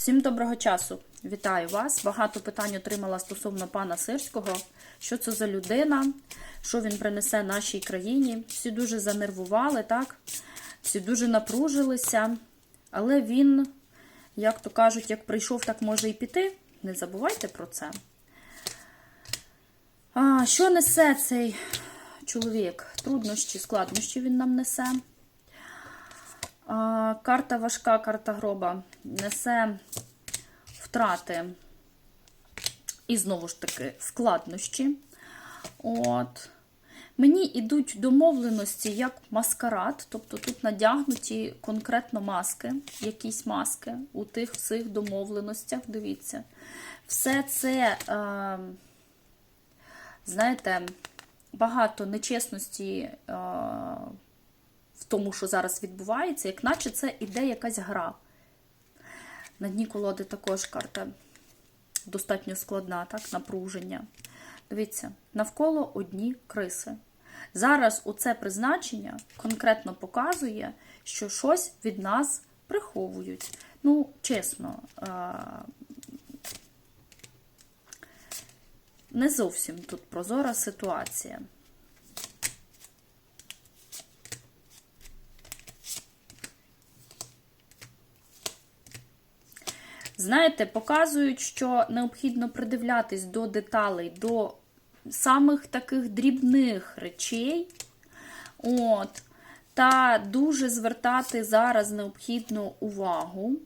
Всім доброго часу! Вітаю вас! Багато питань отримала стосовно пана Сирського. Що це за людина, що він принесе нашій країні. Всі дуже занервували, так? Всі дуже напружилися. Але він, як то кажуть, як прийшов, так може і піти. Не забувайте про це. А, Що несе цей чоловік? Труднощі, складнощі він нам несе. Карта важка, карта гроба несе втрати і знову ж таки складнощі. От. Мені йдуть домовленості як маскарад, тобто тут надягнуті конкретно маски, якісь маски у тих всіх домовленостях. Дивіться. Все це, е, знаєте, багато нечесності. Е, в тому, що зараз відбувається, як наче це іде якась гра. На дні колоди також карта достатньо складна, так, напруження. Дивіться, навколо одні криси. Зараз оце призначення конкретно показує, що щось від нас приховують. Ну, чесно, не зовсім тут прозора ситуація. Знаєте, показують, що необхідно придивлятись до деталей, до самих таких дрібних речей. От. Та дуже звертати зараз необхідну увагу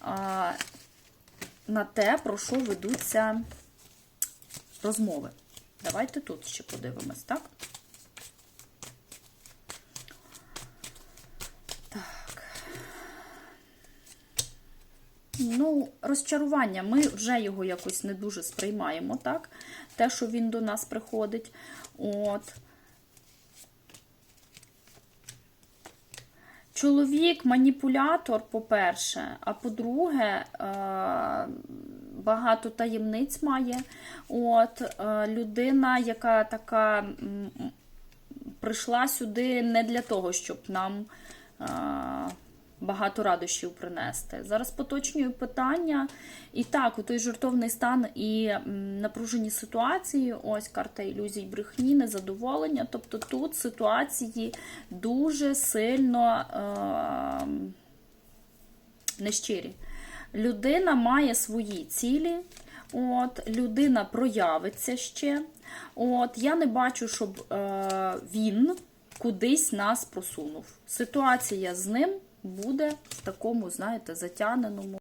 а, на те, про що ведуться розмови. Давайте тут ще подивимось, так? Ну, розчарування, ми вже його якось не дуже сприймаємо, так? Те, що він до нас приходить. От. Чоловік маніпулятор, по-перше, а по-друге, багато таємниць має. От, Людина, яка така прийшла сюди не для того, щоб нам багато радощів принести. Зараз поточнюю питання. І так, у той жартовний стан і напружені ситуації, ось карта ілюзій брехні, незадоволення. Тобто тут ситуації дуже сильно е- нещирі. Людина має свої цілі. От, Людина проявиться ще. От, Я не бачу, щоб е, він кудись нас просунув. Ситуація з ним буде в такому, знаєте, затяненому.